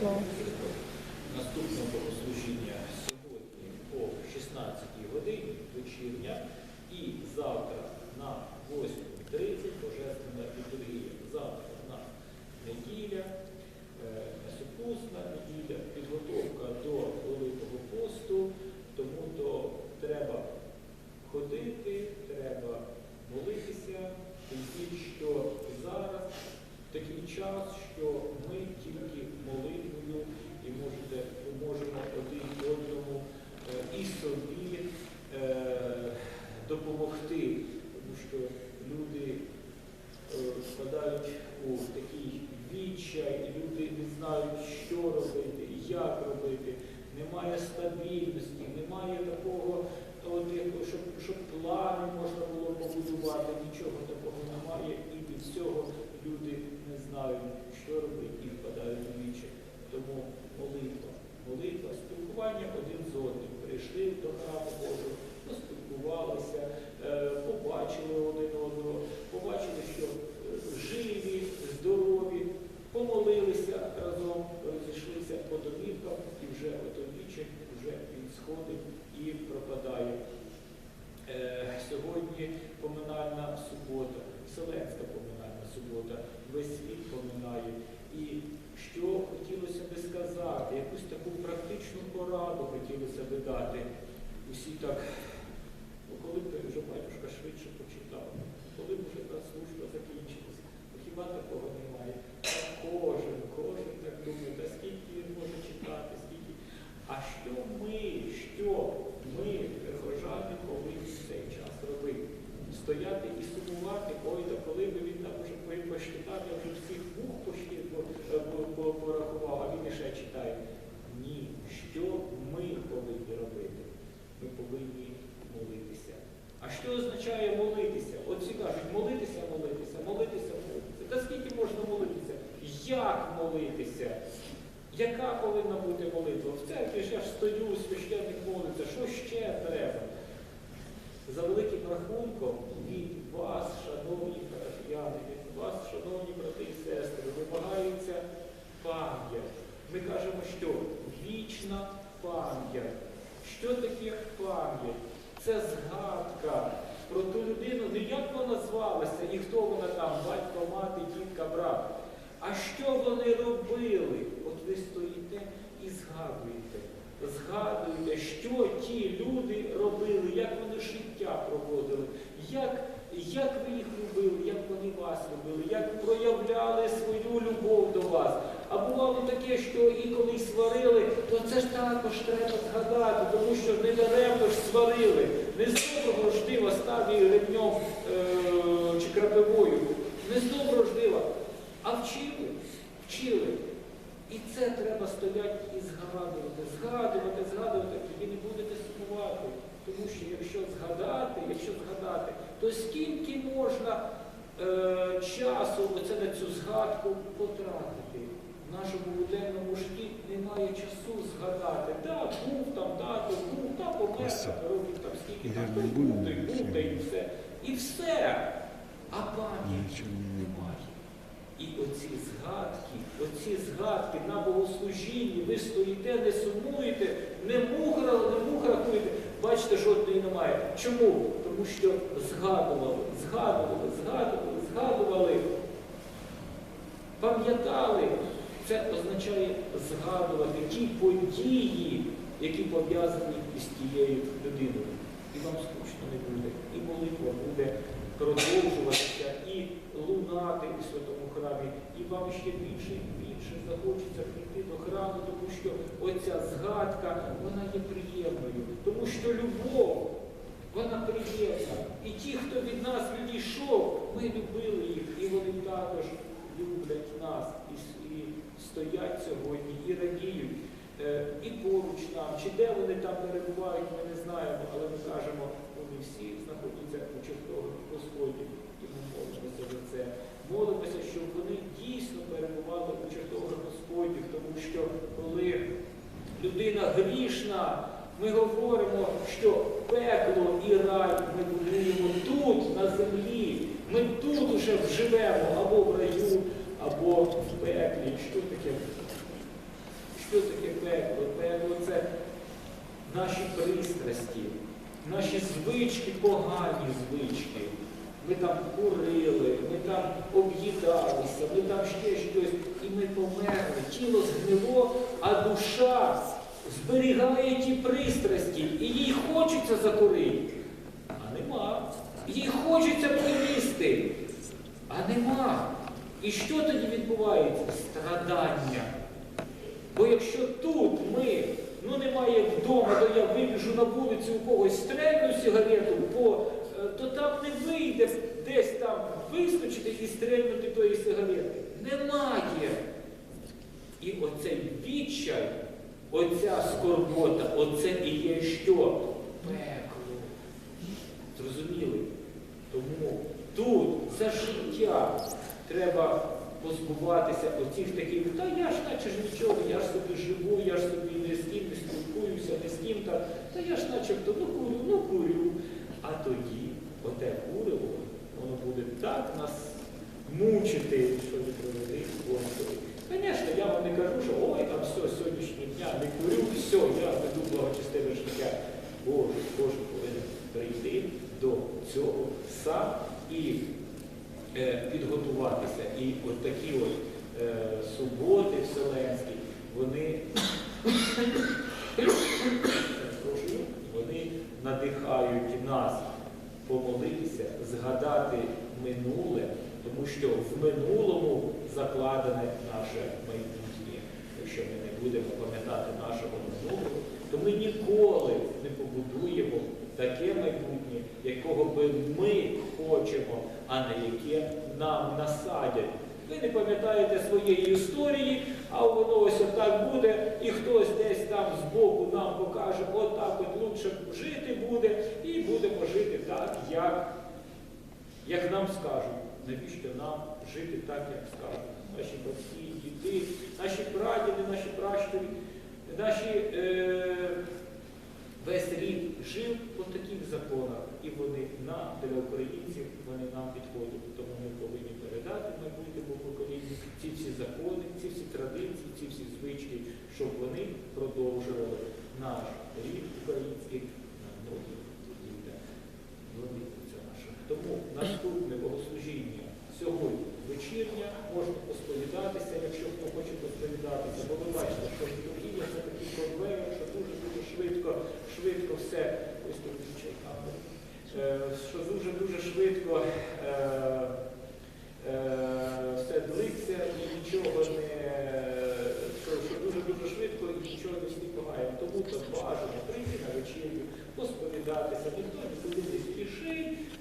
слово. Наступне богослужіння сьогодні о 16 годині вечірня і завтра на 8.30 божественна літургія. Завтра в нас неділя, е, супусна неділя, підготовка до Великого посту, тому то треба ходити, треба молитися, тим що зараз такий час, що ми тільки молитвою і можете, можемо один одному е, і собі е, допомогти, тому що люди е, впадають у такий відчай, люди не знають, що робити, як робити. Немає стабільності, немає такого, от, щоб, щоб плани можна було побудувати, нічого такого немає. І від цього люди не знають, що робити і впадають у відчай. Тому молитва, молитва, спілкування один з одним. Прийшли до храму Божого, поспілкувалися, е, побачили один одного, побачили, що е, живі, здорові, помолилися разом, розійшлися по домівкам, і вже ото відчай вже він сходить і пропадає. Е, Сьогодні поминальна субота, Вселенська поминальна субота, весь світ поминає. І що хотілося би сказати, якусь таку практичну пораду хотілося би дати. Усі так, ну коли б вже батюшка швидше почитав, коли б вже та служба закінчилася, ну, хіба такого немає? Кожен, кожен так думає, та скільки він може читати, скільки. А що ми, що ми, прихожани, повинні в цей час робити? Стояти і сумувати, ой, то коли би повинен почитати, я вже всіх мух по- порахував, а він іще читає. Ні, що ми повинні робити? Ми повинні молитися. А що означає молитися? Всі кажуть, молитися, молитися, молитися, молитися. Та скільки можна молитися? Як молитися? Яка повинна бути молитва? В церкві ж я ж стою, священник молиться, що ще треба? За великим рахунком від вас, шановні парафіяни, від вас, шановні брати і сестри, вимагається пам'ять. Ми кажемо, що вічна пам'ять. Що таке пам'ять? Це згадка про ту людину, не як вона звалася і хто вона там, батько, мати, тітка, брат. А що вони робили? От ви стоїте і згадуєте. Згадуєте, що ті люди робили, як вони життя проводили, як, як ви їх любили, як вони вас любили, як проявляли свою любов до вас. А бувало таке, що і коли сварили, то це ж також треба згадати, тому що не даремно ж сварили. Не з доброго ж став її ремнем е- чи крапивою. Не з доброго ж. А вчили, вчили. І це треба стояти і згадувати, згадувати, згадувати, тоді не будете сумувати. Тому що якщо згадати, якщо згадати, то скільки можна е, часу оце на цю згадку потратити? В нашому буденному житті немає часу згадати. Так, був там, тато, був, та помер, років там скільки там, той був, той був, та і все. І все. А пам'яті немає. І оці згадки, оці згадки на богослужінні, ви стоїте, не сумуєте, не мух, ра- не мух рахуєте, бачите, жодної немає. Чому? Тому що згадували, згадували, згадували, згадували, пам'ятали. Це означає згадувати ті події, які пов'язані із тією людиною. І вам скучно не буде, і молитва буде продовжуватися, і лунати у святому храмі, і вам ще більше і більше захочеться прийти до храму, тому що оця згадка, вона є приємною, тому що любов, вона приємна. І ті, хто від нас відійшов, ми любили їх, і вони також люблять нас і, і стоять сьогодні, і радіють. Е, І поруч нам, чи де вони там перебувають, ми не знаємо, але ми кажемо, вони всі знаходяться у чертових Господні, і ми молимося за це. Молимося, щоб вони дійсно перебували у чертових Господніх, тому що коли людина грішна, ми говоримо, що пекло і рай ми будуємо тут, на землі. Ми тут уже вживемо або в раю, або в пеклі. Що таке? Що таке пекло? Пекло це наші пристрасті, наші звички, погані звички. Ми там курили, ми там об'їдалися, ми там ще щось, і ми померли. Тіло згнило, а душа зберігає ті пристрасті, і їй хочеться закурити. А нема. Їй хочеться поїсти, а нема. І що тоді відбувається? Страдання. Бо якщо тут ми, ну немає вдома, то я вибіжу на вулицю у когось стрельну сигарету, бо, е, то там не вийде десь там вискочити і стрельнути тої сигарети. Немає. І оцей відчай, оця скорбота, оце і є що? Пекло. Зрозуміли? Тому тут за життя треба позбуватися оцих таких, та я ж наче ж нічого, я ж собі живу, я ж собі ні з ким не спілкуюся, ні з ким там, та я ж начебто ну курю, ну курю. А тоді оте куриво, воно буде так нас мучити, що не провели. Звісно, я вам не кажу, що ой, там все, сьогоднішнього дня не курю, все, я веду благочестиве життя. Боже, кожен повинен прийти до цього сам і е, підготуватися. І от такі от е, суботи вселенські, вони, вони надихають нас помолитися, згадати минуле, тому що в минулому закладене наше майбутнє. Якщо ми не будемо пам'ятати нашого минулого, то ми ніколи не побудуємо таке майбутнє, якого би ми хочемо, а не яке нам насадять. Ви не пам'ятаєте своєї історії, а воно ось отак буде, і хтось десь там збоку нам покаже, отак от лучше жити буде, і будемо жити так, як, як нам скажуть. Навіщо нам жити так, як скажуть? Наші батьки, діти, наші прадіди, наші пращури, наші е, весь рід жив по таких законах, і вони нам, для українців, вони нам підходять. Тому ми повинні передати майбутньому поколінню ці всі закони, ці всі традиції, ці всі звички, щоб вони продовжували наш рід український наступне богослужіння сьогодні вечірня, можна посповідатися, якщо хто хоче посповідатися, бо ви бачите, що літургія це такий конвейер, що дуже-дуже швидко, швидко все, ось тут е, що дуже-дуже швидко е, е, все длиться і нічого не, що дуже-дуже швидко і нічого не встигає. Тому то бажано прийти на вечірню, посповідатися, ніхто нікуди не спішить.